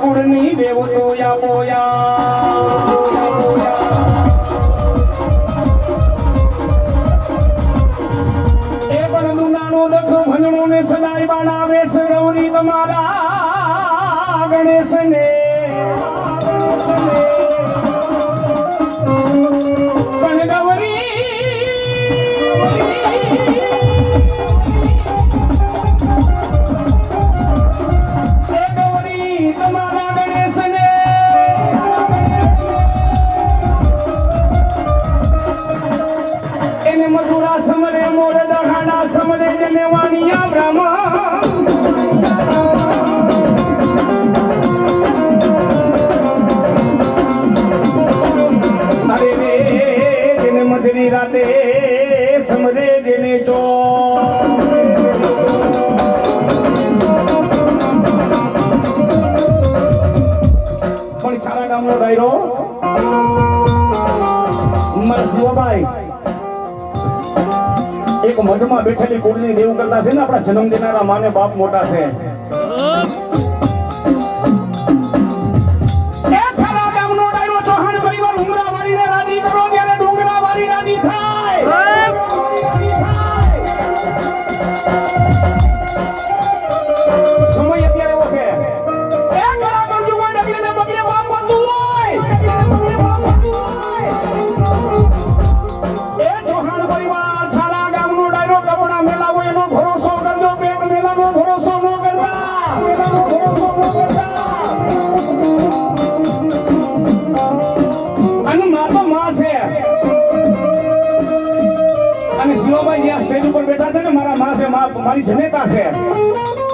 તોયા પોયા એ પણ દુનાનો દખ ભંજણો ને સદાય બનાવે સરવરી તમારા ગણેશ ને મધની રાતે સમરે જેને ચો પણ સારા ગામનો ડાયરો મારા એક મઢમાં બેઠેલી કુળની દેવ કરતા છે ને આપણા જન્મ દેનારા માને બાપ મોટા છે છે. અને શિવાભાઈ જ્યાં સ્ટેજ ઉપર બેઠા છે ને, મારા મા છે મારી જનેતા છે.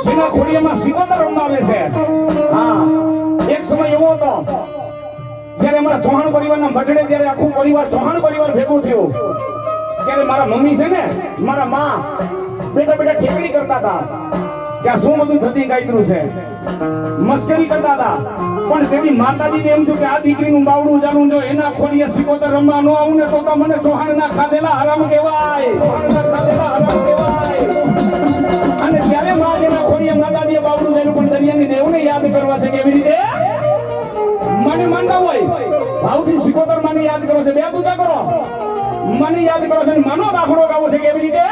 જેના ખોડિયામાં સિકોતર રમાવે છે. હા. એક સમય એવો હતો, જ્યારે અમારા ચૌહાણ પરિવારના મઢડે ત્યારે આખું પરિવાર ચૌહાણ પરિવાર ભેગું થયું, ત્યારે મારા મમ્મી છે ને, મારા મા બેટા બેટા ઠેકડી કરતા હતા. આ શું બધું થતી ગાયત્રું છે? મસ્કરી કરતા હતા. પણ તેની માતાજીને એમ થયું કે આ દીકરીનું બાવડું જાણું જો એના ખોડીએ સિકોતર રમવા ન આવું ને તો મને ચૌહાણના ખાધેલા હરામ કહેવાય. ચૌહાણના ખાધેલા હરામ કહેવાય. અને ત્યારે માં એના ખોડીએ માતાજીએ બાવડું જાણું પણ દરિયાની દેવને યાદ કરવા છે કેવી રીતે? મને માનતા હોય. ભાવથી સિકોતર મને યાદ કરો છે. બે પૂજા કરો. મને યાદ કરો છે મનો દાખલો ગાવો છે કેવી રીતે?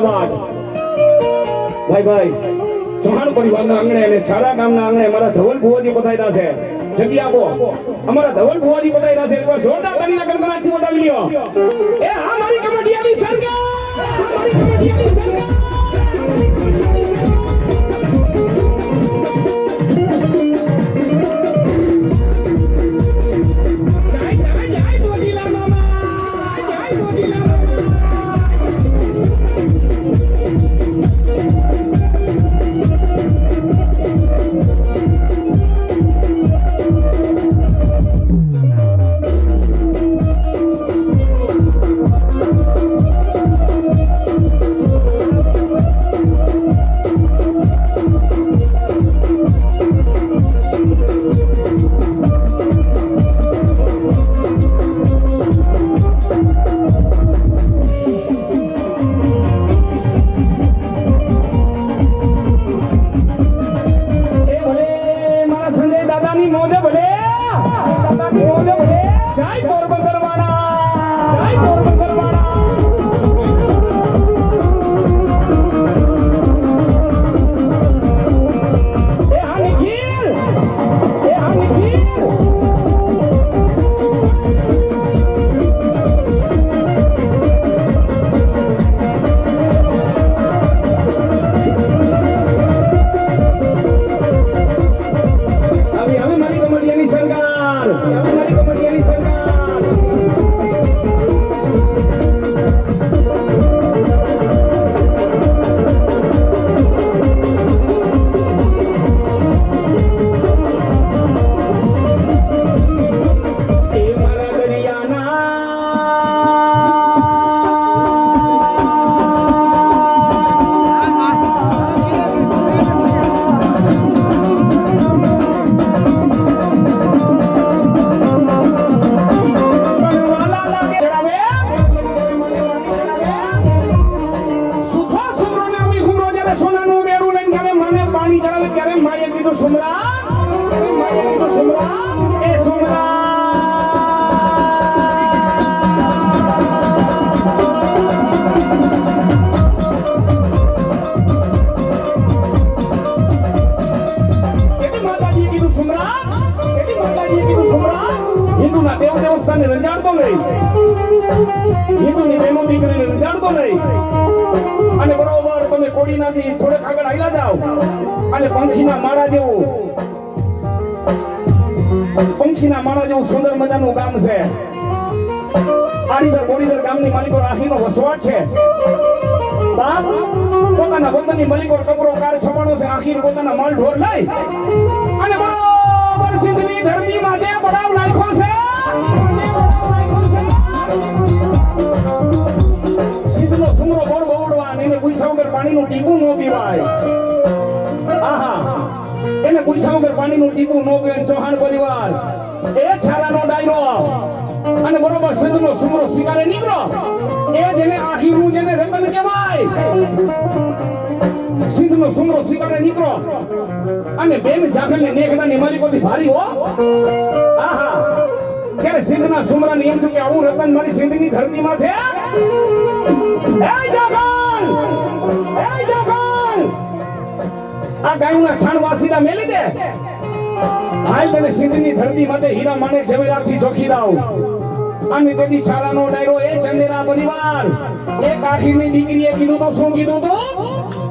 બાદ ભાઈ ભાઈ ચૌહાણ પરિવારના આંગણે અને છારા ગામના આંગણે અમારા ધવલ ભુવાજી બતાવ્યા છે. જગ્યા આપો. અમારા ધવલ ભુવાજી પધાર્યા છે. એકવાર જોરદાર તાલીના ગણગણાટથી બતાવી લ્યો. એ હા સુમરા એટલી માતાજીએ કીધું સુમરા હિન્દુના દેવ દેવસ્થાનને રંજાડતો નહીં હિન્દુની બહેનો દીકરીને રંજાડતો નહીં અને બરોબર તમે કોડીનાથી થોડેક આગળ આવ્યા જાઓ. અને પંખીના માળા જેવું. પંખીના માળા જેવું સુંદર મજાનું ગામ છે. આડીદર બોડીદર ગામની માલિકો રાખીનો વસવાટ છે. બાપ, પોતાના વતનની મલિકોર ટકરો કાર છવાણો છે, આખી પોતાના માલ ઢોર લઈ. અને બરોબર સિંધની ધરતીમાં તે બડાવ નાખ્યો છે. સિંધનો સુમરો બોર બોવડવા એને પૂછ્યા વગર પાણીનું ટીપું ન પીવાય. આહા. એને પૂછ્યા વગર પાણીનું ટીપું ન પીવાય ચૌહાણ પરિવાર. એ છારાનો ડાયરો અને બરોબર સંજનો સુમરો શિકારે નીકળો. એ જેને આહીનું જેને રતન કહેવાય. સિંધનો સુમરો શિકારે નીકળો. અને બેન જાગરને નેકડાની માલિકોથી ભારી હો. આહા. ત્યારે સિંધના સુમરાને એમ થયું કે આવું રતન મારી સિંધની ધરતીમાં છે એ જાગર! એ જાગર! આ ગાયના છાણ વાસીડા મેલી દે. હાલ તને સિંધની ધરતી માટે હીરા માણે જવેરાતથી ચોખી લાવ. અને તેથી છાલાનો ડાયરો, એ ચંદેરા પરિવાર. એ કાઠીની દીકરીએ કીધું તો શું કીધું તો?